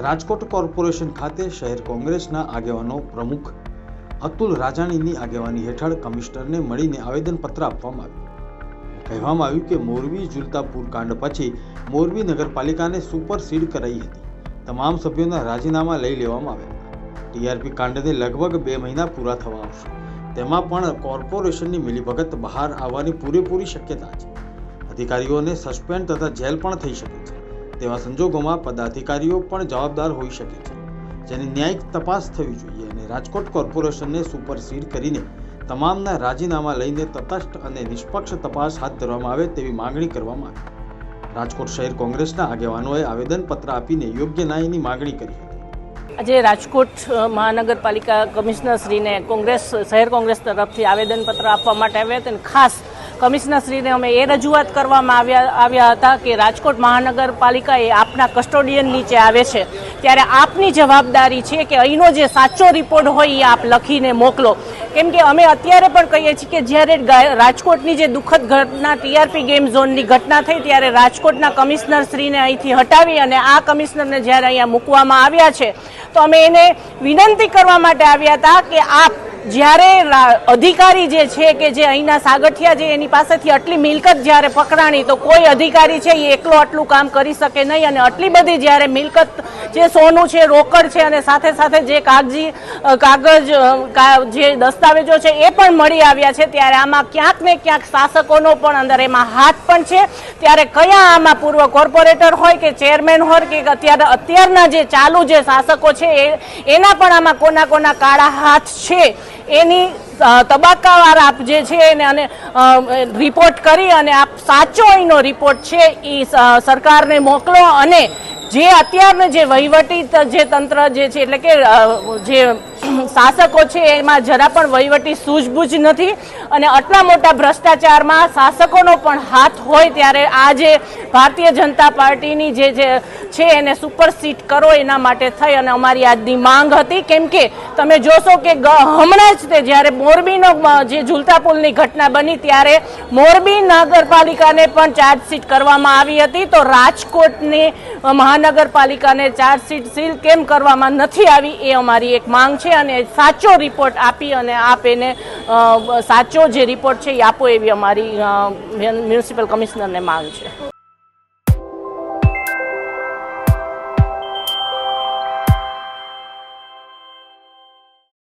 Rajkot corporation ખાતે શહેર કોંગ્રેસના આગેવાનો પ્રમુખ અતુલ રાજાણીની આગેવાની હેઠળ કમિશનરને મળીને આવેદનપત્ર આપવામાં આવ્યું. કહેવામાં આવ્યું કે મોરબી જુલતાપુર કાંડ પછી મોરબી નગરપાલિકાને સુપરસીડ કરાઈ હતી. તમામ સભ્યોના રાજીનામા લઈ લેવામાં આવ્યા. ટીઆરપી કાંડને લગભગ બે મહિના પૂરા થવા આવશે. તેમાં પણ કોર્પોરેશનની મિલીભગત બહાર આવવાની પૂરેપૂરી શક્યતા છે. અધિકારીઓને સસ્પેન્ડ તથા જેલ પણ થઈ શકે છે. તેવા સંજોગોમાં પદાધિકારીઓ પણ જવાબદાર હોઈ શકે છે. જેની ન્યાયિક તપાસ થવી જોઈએ અને રાજકોટ કોર્પોરેશનને સુપરસીડ કરીને તમામના રાજીનામા લઈને તટસ્થ અને નિષ્પક્ષ તપાસ હાથ ધરવામાં આવે તેવી માંગણી કરવામાં આવી. રાજકોટ શહેર કોંગ્રેસના આગેવાનોએ આવેદનપત્ર આપીને યોગ્ય ન્યાયની માંગણી કરી હતી. આજે રાજકોટ મહાનગરપાલિકા કમિશનરશ્રીને કોંગ્રેસ, શહેર કોંગ્રેસ તરફથી આવેદનપત્ર આપવા માટે આવ્યા હતા અને ખાસ કમિશનરશ્રીને અમે એ રજૂઆત કરવામાં આવ્યા આવ્યા હતા કે રાજકોટ મહાનગરપાલિકા એ આપના કસ્ટોડિયન નીચે આવે છે. ત્યારે આપની જવાબદારી છે કે અહીંનો જે સાચો રિપોર્ટ હોય એ આપ લખીને મોકલો. કેમ કે અમે અત્યારે પણ કહીએ છીએ કે જ્યારે રાજકોટની જે દુઃખદ ઘટના, ટીઆરપી ગેમ ઝોનની ઘટના થઈ ત્યારે રાજકોટના કમિશનરશ્રીને અહીંથી હટાવી અને આ કમિશનરને જ્યારે અહીંયા મૂકવામાં આવ્યા છે, તો અમે એને વિનંતી કરવા માટે આવ્યા હતા કે આપ જ્યારે અધિકારી જે છે કે જે અહીંના સાગઠિયા જે એની પાસેથી આટલી મિલકત જ્યારે પકડાણી, તો કોઈ અધિકારી છે એ એકલો આટલું કામ કરી શકે નહીં. અને આટલી બધી જ્યારે મિલકત જે સોનું છે, રોકડ છે અને સાથે સાથે જે કાગજી કાગજ જે દસ્તાવેજો છે એ પણ મળી આવ્યા છે. ત્યારે આમાં ક્યાંક ને ક્યાંક શાસકોનો પણ અંદર એમાં હાથ પણ છે. ત્યારે કયા આમાં પૂર્વ કોર્પોરેટર હોય કે ચેરમેન હોય કે અત્યારે અત્યારના જે ચાલુ જે શાસકો છે એ, એના પણ આમાં કોના કોના કાળા હાથ છે, એની તબક્કાવાર આપ જે છે એને અને રિપોર્ટ કરી અને આપ સાચો એનો રિપોર્ટ છે એ સરકારને મોકલો અને જે અત્યારનું જે વહીવટી જે તંત્ર જે છે એટલે કે જે શાસકો છે, એમાં જરા પણ વહીવટી સૂઝબૂઝ નથી. અને આટલા મોટા ભ્રષ્ટાચારમાં શાસકોનો પણ હાથ હોય ત્યારે આ જે ભારતીય જનતા પાર્ટીની જે જે છે, એને સુપરસીટ કરો એના માટે થઈ અને અમારી આજની માંગ હતી. કેમ કે તમે જોશો કે હમણાં જ તે જ્યારે મોરબીનો જે ઝુલતા પુલની ઘટના બની ત્યારે મોરબી નગરપાલિકાને પણ ચાર્જશીટ કરવામાં આવી હતી. તો રાજકોટની મહાનગરપાલિકાને ચાર્જશીટ સીલ કેમ કરવામાં નથી આવી એ અમારી એક માંગ છે. અને સાચો રિપોર્ટ આપી અને આપ એને સાચો જે રિપોર્ટ છે એ આપો એવી અમારી મ્યુનિસિપલ કમિશનરને માંગ છે.